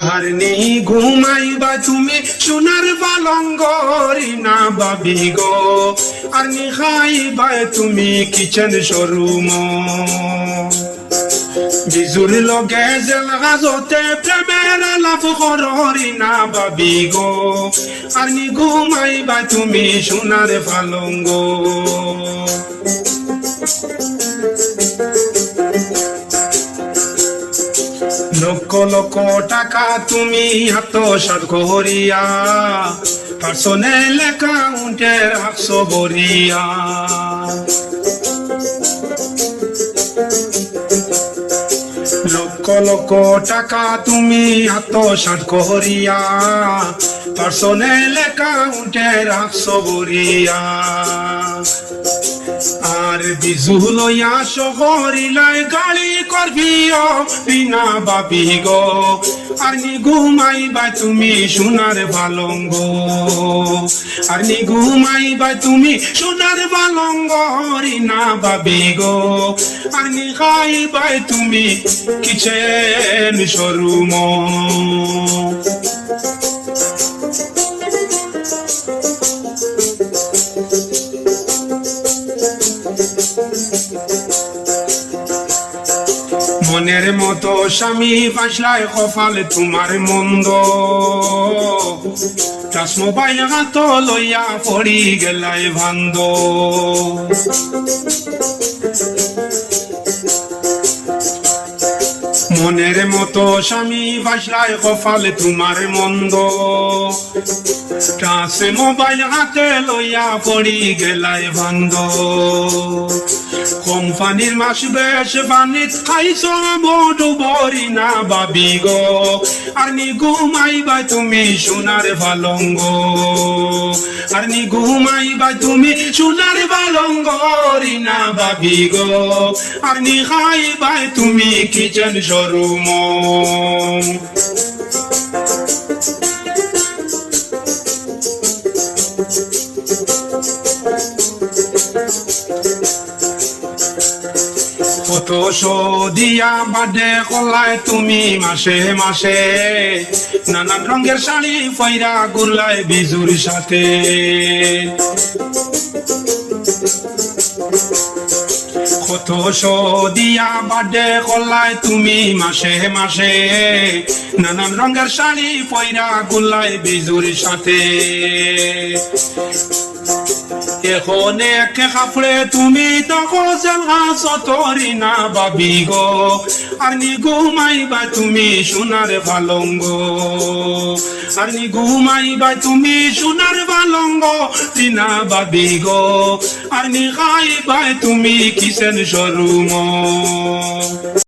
আর নেই ঘুমাইবা তুমি সোনার পালঙ্গরি না বাবি গো। আর নি খাইবা তুমি কিচেন শোরুম। বিজুর লগে জেল গাজতে প্রেমের লাভ কররি না বাবি গো। আর নি ঘুমাইবা তুমি সোনার পালঙ্গ লক্ষ টাকা তুমি আত্মসাত সাত করিয়া পার্সোনাল অ্যাকাউন্টে রাখছো বরিয়া লক্ষ লক্ষ টাকা তুমি হাত সাত করিয়া পার্সোনেল অ্যাকাউন্টে রাখছো বরিয়া আর বিজু লইয়া শহরিলাই গাড়ি করবিও, বিনা বাবি গো। আর নি ঘুমাইবা তুমি সোনার বালঙ্গ। আর নি ঘুমাইবা তুমি সোনার বালঙ্গ, রিনা বাবি গো। আর নি খাইবা তুমি কিচেন শোরুম মনের মতো স্বামী পাশলায় কপালে তোমার মন্দ। টাচ মোবাইল হাত লইয়া পড়ি গেলায় ভান্দ। মনের মতো স্বামী বাসলায় কপাল তোমার মন্দ। মোবাইল হাতে লইয়া পড়ি গেলায় ভান্দ কোম্পানির মাস বেশ বানিত খাইছ বড় বরি না বাবি গো। আর নি ঘুমাইবা তুমি সোনার বালঙ্গ আর নি ঘুমাইবা তুমি সোনার বালঙ্গ রিনা বাবি গো। আর নি খাইবা তুমি কিচেন শোরুম কত দিয়া বাদে কলায় তুমি মাসে মাসে। নানান রঙের শাড়ি পয়রা গুরলায় বিজুর সাথে। কত দিয়া বাদে কলায় তুমি মাসে মাসে। নানান রঙের শাড়ি পয়রা গুলায় বিজুর সাথে। এখন একে কাপড়ে তুমি তখন সতরি না বাবি গো। আর নি ঘুমাইবা তুমি সোনার পালঙ্গ আর নি ঘুমাইবা তুমি সোনার পালঙ্গ তিনা বাবি গো। আর নি খাইবা তুমি কিসেন শরুম